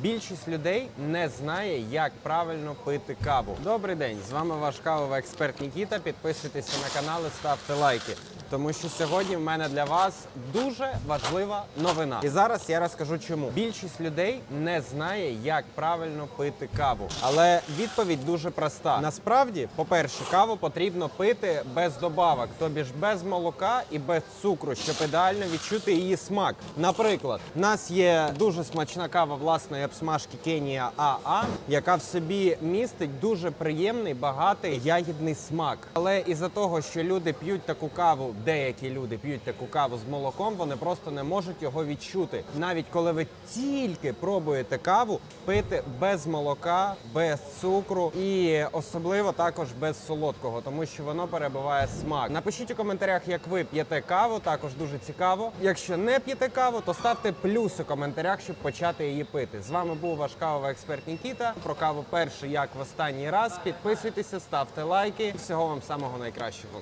Більшість людей не знає, як правильно пити каву. Добрий день! З вами ваш кавовий експерт Нікіта. Підписуйтеся на канал і ставте лайки. Тому що сьогодні в мене для вас дуже важлива новина. І зараз я розкажу, чому більшість людей не знає, як правильно пити каву. Але відповідь дуже проста. Насправді, по-перше, каву потрібно пити без добавок, тобі ж без молока і без цукру, щоб ідеально відчути її смак. Наприклад, в нас є дуже смачна кава власної обсмажки Кенія АА, яка в собі містить дуже приємний багатий ягідний смак. Але із-за того, що люди п'ють таку каву, деякі люди п'ють таку каву з молоком, вони просто не можуть його відчути. Навіть коли ви тільки пробуєте каву пити без молока, без цукру і особливо також без солодкого, тому що воно перебуває смак. Напишіть у коментарях, як ви п'єте каву, також дуже цікаво. Якщо не п'єте каву, то ставте плюс у коментарях, щоб почати її пити. З вами був ваш кавовий експерт Нікіта. Про каву перший як в останній раз. Підписуйтеся, ставте лайки. Всього вам самого найкращого.